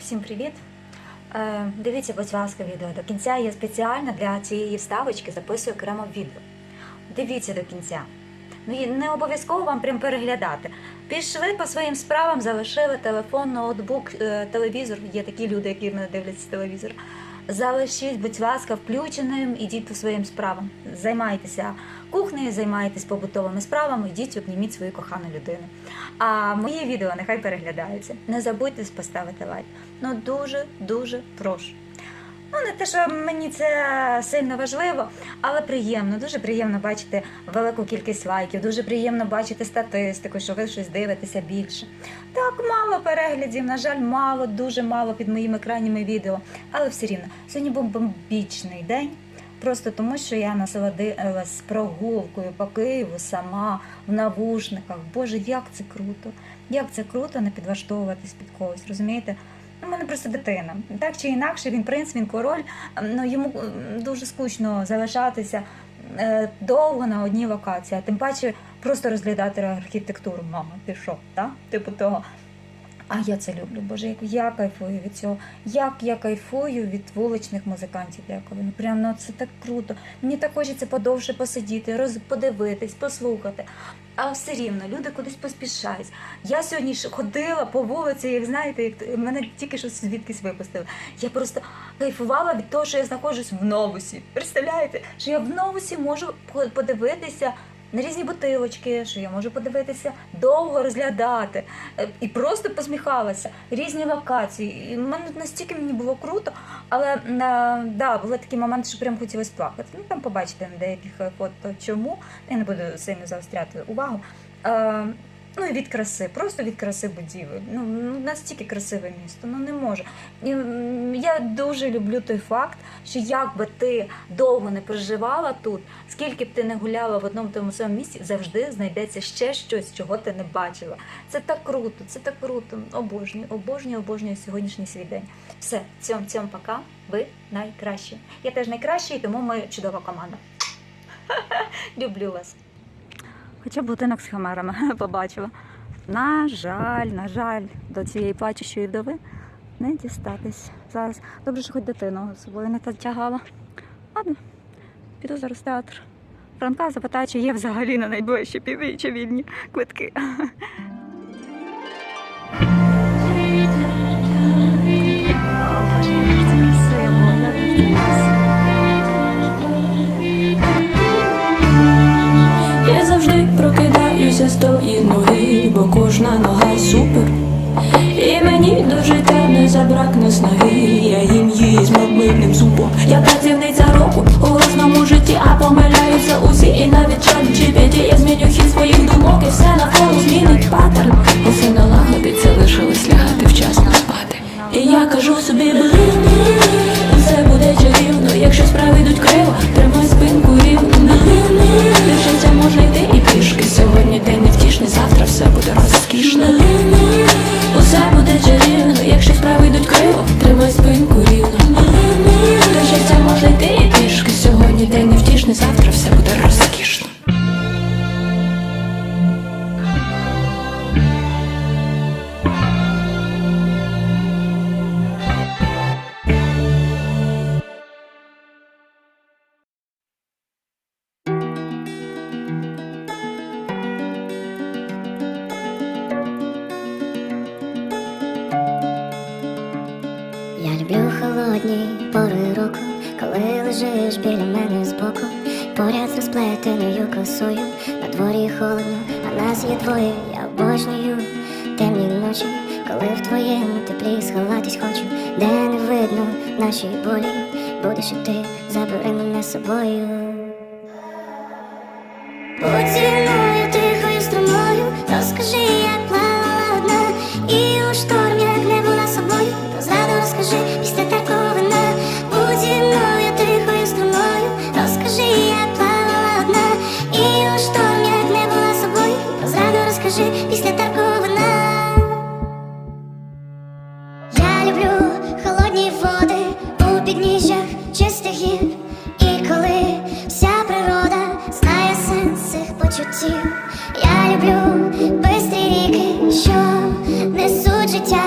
Всім привіт! Е, дивіться, будь ласка, відео до кінця. Я спеціально для цієї вставочки записую окремо відео. Дивіться до кінця. Ну не обов'язково вам прям переглядати. Пішли по своїм справам, залишили телефон, ноутбук, е, телевізор. Є такі люди, які не дивляться телевізор. Залишіть, будь ласка, включеним, ідіть по своїм справам. Займайтеся кухнею, займайтесь побутовими справами, йдіть, обніміть свою кохану людину. А мої відео нехай переглядаються. Не забудьте поставити лайк. Ну дуже дуже прошу. Ну, не те, що мені це сильно важливо, але приємно, дуже приємно бачити велику кількість лайків, дуже приємно бачити статистику, що ви щось дивитеся більше. Так, мало переглядів, на жаль, мало, дуже мало під моїми крайніми відео. Але все рівно, сьогодні був бомбічний день. Просто тому, що я насолодилась прогулкою по Києву сама в навушниках. Боже, як це круто! Як це круто не підлаштовуватись під когось, розумієте? Мене просто дитина. Так чи інакше, він принц, він король. Ну йому дуже скучно залишатися е, довго на одній локації, а тим паче просто розглядати архітектуру. Мама, ти що? Так? Типу того. А я це люблю. Боже, як я кайфую від цього. Як я кайфую від вуличних музикантів деколи. Ну прям ну це так круто. Мені так хочеться подовше посидіти, роз, подивитись, послухати. А все рівно люди кудись поспішають. Я сьогодні ж ходила по вулиці, як знаєте, як мене тільки що звідкись випустили. Я просто кайфувала від того, що я знаходжусь в новусі. Представляєте, що я в новусі можу по- подивитися на різні бутилочки, що я можу подивитися довго розглядати е, і просто посміхалася. Різні локації. І в мене настільки мені було круто, але е, да, були такі моменти, що прям хотілося плакати. Ну там побачите на деяких е, фото чому. Я не буду сильно заостряти увагу. Ну і від краси, просто від краси будівель. Ну, ну настільки красиве місто, ну не може. Я дуже люблю той факт, що як би ти довго не проживала тут, скільки б ти не гуляла в одному тому самому місці, завжди знайдеться ще щось, чого ти не бачила. Це так круто, це так круто. Обожнюю, обожнюю, обожнюю сьогоднішній свій день. Все, цьом, цьом, пока. Ви найкращі. Я теж найкращий, тому ми чудова команда. Люблю вас. Хоча будинок з химерами побачила. На жаль, на жаль, до цієї плачущої вдови не дістатись. Зараз добре, що хоч дитину з собою не тягала. Ладно, піду зараз в театр. Франка запитає, чи є взагалі на найближчі півріччя вільні квитки. кожна нога супер. І мені до життя не забракне снаги, я їм її з модним зубом. Я працівниця року у власному житті, а помиляються усі, і навіть чат GPT Я зміню хід своїх думок, і все навколо змінить паттерн. Усе налагодиться, лишилось лягати вчасно спати. І я кажу собі, блин, все буде чарівно, якщо справи йдуть криво, холодні пори року, коли лежиш біля мене збоку, поряд з розплетеною косою, на дворі холодно, а нас є двоє, я обожнюю темні ночі, коли в твоєму теплі сховатись хочу, де не видно наші болі, будеш і ти, забери мене собою. Поцілую підніжжях чистих гір. І коли вся природа знає сенс цих почуттів, я люблю бистрі ріки, що несуть життя.